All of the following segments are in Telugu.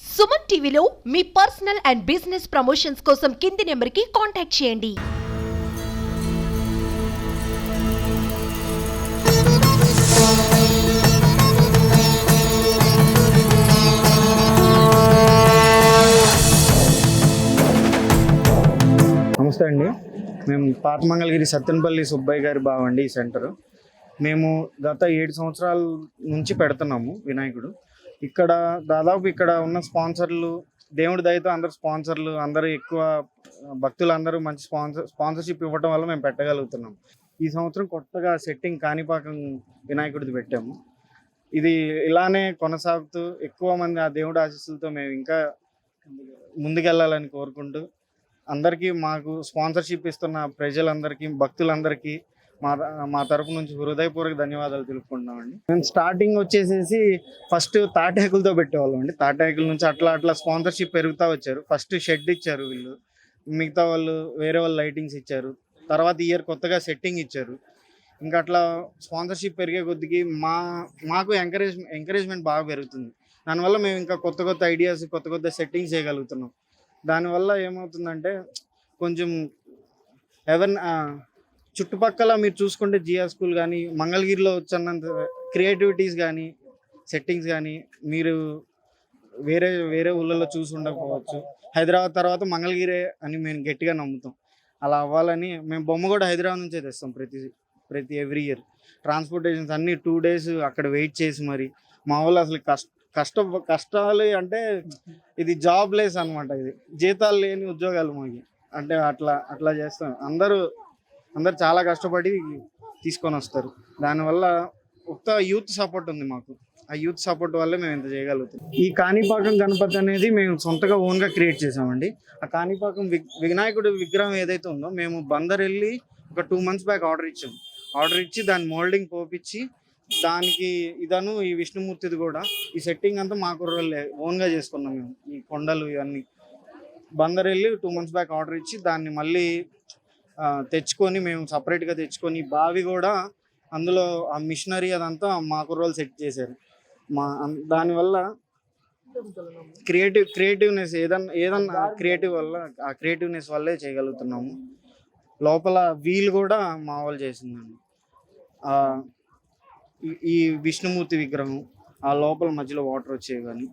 సుమన్ టీవీలో మీ పర్సనల్ అండ్ బిజినెస్ ప్రమోషన్స్ కోసం కింది నెంబర్కి కాంటాక్ట్ చేయండి. నమస్తే అండి. మేము పాతమంగళగిరి సత్యనపల్లి సత్తెనపల్లి సుబ్బయ్య గారి బావండి ఈ సెంటరు. మేము గత ఏడు సంవత్సరాల నుంచి పెడుతున్నాము వినాయకుడు. ఇక్కడ దాదాపు ఇక్కడ ఉన్న స్పాన్సర్లు దేవుడి దయతో అందరు స్పాన్సర్లు అందరూ ఎక్కువ భక్తులు అందరూ మంచి స్పాన్సర్ స్పాన్సర్షిప్ ఇవ్వడం వల్ల మేము పెట్టగలుగుతున్నాం. ఈ సంవత్సరం కొత్తగా సెట్టింగ్ కాణిపాకం వినాయకుడిది పెట్టాము. ఇది ఇలానే కొనసాగుతూ ఎక్కువ మంది ఆ దేవుడి ఆశీస్సులతో మేము ఇంకా ముందుకెళ్ళాలని కోరుకుంటూ అందరికీ మాకు స్పాన్సర్షిప్ ఇస్తున్న ప్రజలందరికీ భక్తులందరికీ మా మా తరపు నుంచి హృదయపూర్వక ధన్యవాదాలు తెలుపుకుంటున్నామండి. మేము స్టార్టింగ్ వచ్చేసేసి ఫస్ట్ తాటాకులతో పెట్టేవాళ్ళం అండి. తాటాకుల నుంచి అట్లా అట్లా స్పాన్సర్షిప్ పెరుగుతూ వచ్చారు. ఫస్ట్ షెడ్ ఇచ్చారు వీళ్ళు. మిగతా వాళ్ళు వేరే వాళ్ళు లైటింగ్స్ ఇచ్చారు. తర్వాత ఇయర్ కొత్తగా సెట్టింగ్ ఇచ్చారు. ఇంకా అట్లా స్పాన్సర్షిప్ పెరిగే కొద్దికి మా మాకు ఎంకరేజ్ ఎంకరేజ్మెంట్ బాగా పెరుగుతుంది. దానివల్ల మేము ఇంకా కొత్త కొత్త ఐడియాస్ కొత్త కొత్త సెట్టింగ్స్ చేయగలుగుతున్నాం. దానివల్ల ఏమవుతుందంటే కొంచెం ఎవరి చుట్టుపక్కల మీరు చూసుకుంటే జియా స్కూల్ కానీ మంగళగిరిలో వచ్చినంత క్రియేటివిటీస్ కానీ సెట్టింగ్స్ కానీ మీరు వేరే వేరే ఊళ్ళలో చూసి ఉండకపోవచ్చు. హైదరాబాద్ తర్వాత మంగళగిరే అని మేము గట్టిగా నమ్ముతాం. అలా అవ్వాలని మేము బొమ్మ కూడా హైదరాబాద్ నుంచే తెస్తాం ప్రతి ప్రతి ఎవ్రీ ఇయర్. ట్రాన్స్పోర్టేషన్స్ అన్ని టూ డేస్ అక్కడ వెయిట్ చేసి మరి మా వాళ్ళు అసలు కష్ట కష్ట కష్టాలు అంటే ఇది జాబ్ లెస్ అనమాట ఇది. జీతాలు లేని ఉద్యోగాలు మాకి. అంటే అట్లా అట్లా చేస్తాం. అందరూ అందరు చాలా కష్టపడి తీసుకొని వస్తారు. దానివల్ల ఒక్క యూత్ సపోర్ట్ ఉంది మాకు. ఆ యూత్ సపోర్ట్ వల్లే మేము ఇంత చేయగలుగుతాం ఈ కాణిపాకం గణపతి అనేది మేము సొంతగా ఓన్గా క్రియేట్ చేసామండి ఆ కాణిపాకం వి వినాయకుడి విగ్రహం ఏదైతే ఉందో మేము బందర్ వెళ్ళి ఒక టూ మంత్స్ బ్యాక్ ఆర్డర్ ఇచ్చాము ఆర్డర్ ఇచ్చి దాని మోల్డింగ్ పోపించి దానికి ఇదను ఈ విష్ణుమూర్తిది కూడా ఈ సెట్టింగ్ అంతా మా కుర్రలే ఓన్గా చేసుకున్నాం మేము. ఈ కొండలు ఇవన్నీ. బందర్ వెళ్ళి టూ మంత్స్ బ్యాక్ ఆర్డర్ ఇచ్చి దాన్ని మళ్ళీ తెచ్చుకొని మేము సపరేట్గా తెచ్చుకొని బావి కూడా అందులో ఆ మిషనరీ అదంతా మా కుర్రోళ్ళు సెట్ చేశారు. మా దానివల్ల క్రియేటివ్ క్రియేటివ్నెస్ ఏదన్నా ఏదన్నా క్రియేటివ్ వల్ల ఆ క్రియేటివ్నెస్ వల్లే చేయగలుగుతున్నాము. లోపల వీల్ కూడా మా వాళ్ళు చేసిందండి. ఈ విష్ణుమూర్తి విగ్రహం ఆ లోపల మధ్యలో వాటర్ వచ్చేవి కానీ.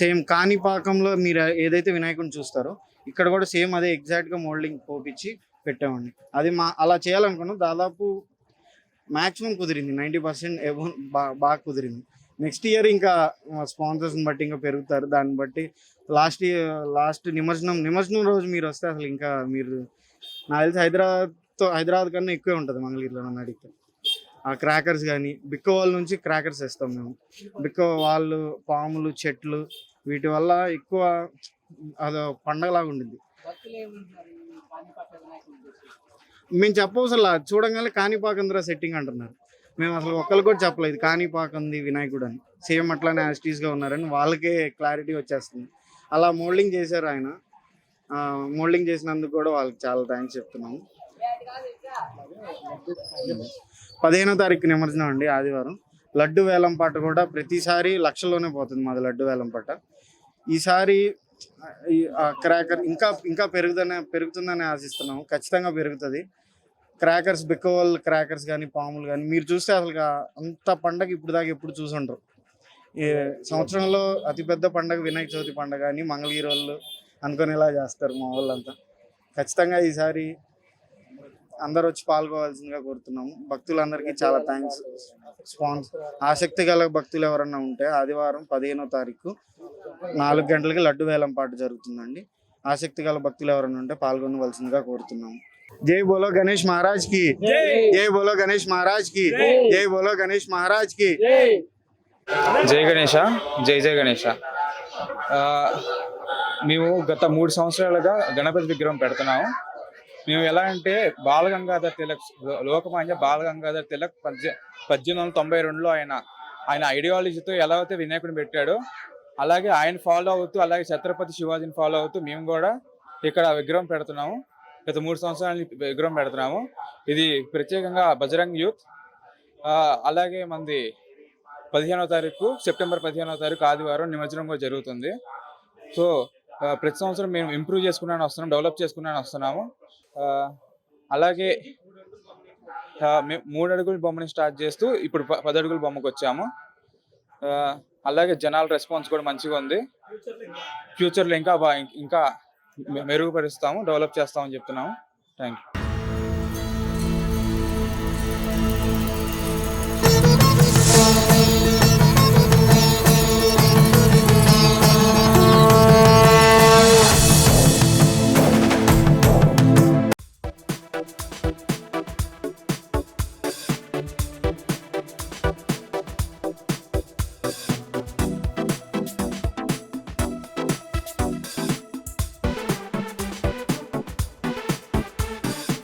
సేమ్ కాణిపాకంలో మీరు ఏదైతే వినాయకుడిని చూస్తారో ఇక్కడ కూడా సేమ్ అదే ఎగ్జాక్ట్గా మోల్డింగ్ పోపించి పెట్టామండి. అది మా అలా చేయాలనుకున్నాం. దాదాపు మ్యాక్సిమం కుదిరింది. నైంటీ పర్సెంట్ బాగా కుదిరింది. నెక్స్ట్ ఇయర్ ఇంకా స్పాన్సర్స్ని బట్టి ఇంకా పెరుగుతారు. దాన్ని బట్టి లాస్ట్ ఇయర్ లాస్ట్ నిమజ్జనం నిమజ్జనం రోజు మీరు వస్తే అసలు ఇంకా మీరు నాకు తెలిసి హైదరాబాద్తో హైదరాబాద్ కన్నా ఎక్కువే ఉంటుంది మంగళగిరిలో నన్ను అడిగితే. ఆ క్రాకర్స్ కానీ బిక్కో వాళ్ళ నుంచి క్రాకర్స్ వేస్తాం మేము. బిక్కో వాళ్ళు పాములు చెట్లు వీటి వల్ల ఎక్కువ అదో పండగలాగా ఉండింది మేము చెప్పవసలా చూడంగానే కాణిపాకంద్ర సెట్టింగ్ అంటున్నారు. మేము అసలు ఒక్కరు కూడా చెప్పలేదు కాణిపాకంది వినాయకుడు అని సేమ్ అట్లానే యాస్టీస్గా ఉన్నారని వాళ్ళకే క్లారిటీ వచ్చేస్తుంది. అలా మోల్డింగ్ చేశారు ఆయన. మోల్డింగ్ చేసినందుకు కూడా వాళ్ళకి చాలా థ్యాంక్స్ చెప్తున్నాము. పదిహేనో తారీఖు నిమజ్జనం అండి ఆదివారం. లడ్డు వేలం పాట కూడా ప్రతిసారి లక్షల్లోనే పోతుంది మాది లడ్డు వేలం పాట. ఈసారి క్రాకర్ ఇంకా ఇంకా పెరుగుదనే పెరుగుతుందని ఆశిస్తున్నాము. ఖచ్చితంగా పెరుగుతుంది. క్రాకర్స్ బిక్కవల్ క్రాకర్స్ కానీ పాములు కానీ మీరు చూస్తే అసలు అంత పండగ ఇప్పుడు దాకా ఎప్పుడు చూసుంటారు ఈ సంవత్సరంలో అతిపెద్ద పండగ వినాయక చవితి పండగ అని మంగళగిరి వాళ్ళు అనుకునేలా చేస్తారు మా వాళ్ళంతా. ఖచ్చితంగా ఈసారి అందరూ వచ్చి పాల్గొవాల్సిందిగా కోరుతున్నాము. భక్తులందరికీ చాలా థ్యాంక్స్. స్పాన్స్ ఆసక్తి గల భక్తులు ఎవరన్నా ఉంటే ఆదివారం పదిహేనో తారీఖు నాలుగు గంటలకి లడ్డు వేలం పాట జరుగుతుందండి. ఆసక్తి గల భక్తులు ఎవరైనా ఉంటే పాల్గొనవలసిందిగా కోరుతున్నాము జై బోలో గణేష్ మహారాజ్కి జై బోలో గణేష్ మహారాజ్కి జై బోలో గణేష్ మహారాజ్కి జై గణేష. జై జై గణేష. మేము గత మూడు సంవత్సరాలుగా గణపతి విగ్రహం పెడుతున్నాము. మేము ఎలా అంటే బాలగంగాధర్ తిలక్ లోకమాన్య బాలగంగాధర్ తిలక్ పద్దె పద్దెనిమిది వందల తొంభై రెండులో ఆయన ఆయన ఐడియాలజీతో ఎలా అయితే వినాయకుడిని పెట్టాడో అలాగే ఆయన ఫాలో అవుతూ అలాగే ఛత్రపతి శివాజీని ఫాలో అవుతూ మేము కూడా ఇక్కడ విగ్రహం పెడుతున్నాము. గత మూడు సంవత్సరాల నుంచి విగ్రహం పెడుతున్నాము. ఇది ప్రత్యేకంగా బజరంగ్ యూత్. అలాగే మంది పదిహేనో తారీఖు సెప్టెంబర్ పదిహేనో తారీఖు ఆదివారం నిమజ్జనం కూడా జరుగుతుంది. సో ప్రతి సంవత్సరం మేము ఇంప్రూవ్ చేసుకున్నాను వస్తున్నాం డెవలప్ చేసుకున్నాను వస్తున్నాము. అలాగే మేము మూడు అడుగుల బొమ్మని స్టార్ట్ చేస్తూ ఇప్పుడు పది అడుగుల బొమ్మకు వచ్చాము. అలాగే జనాల రెస్పాన్స్ కూడా మంచిగా ఉంది. ఫ్యూచర్లో ఇంకా బాగా ఇంకా మెరుగుపరుస్తాము డెవలప్ చేస్తామని చెప్తున్నాము. Thank you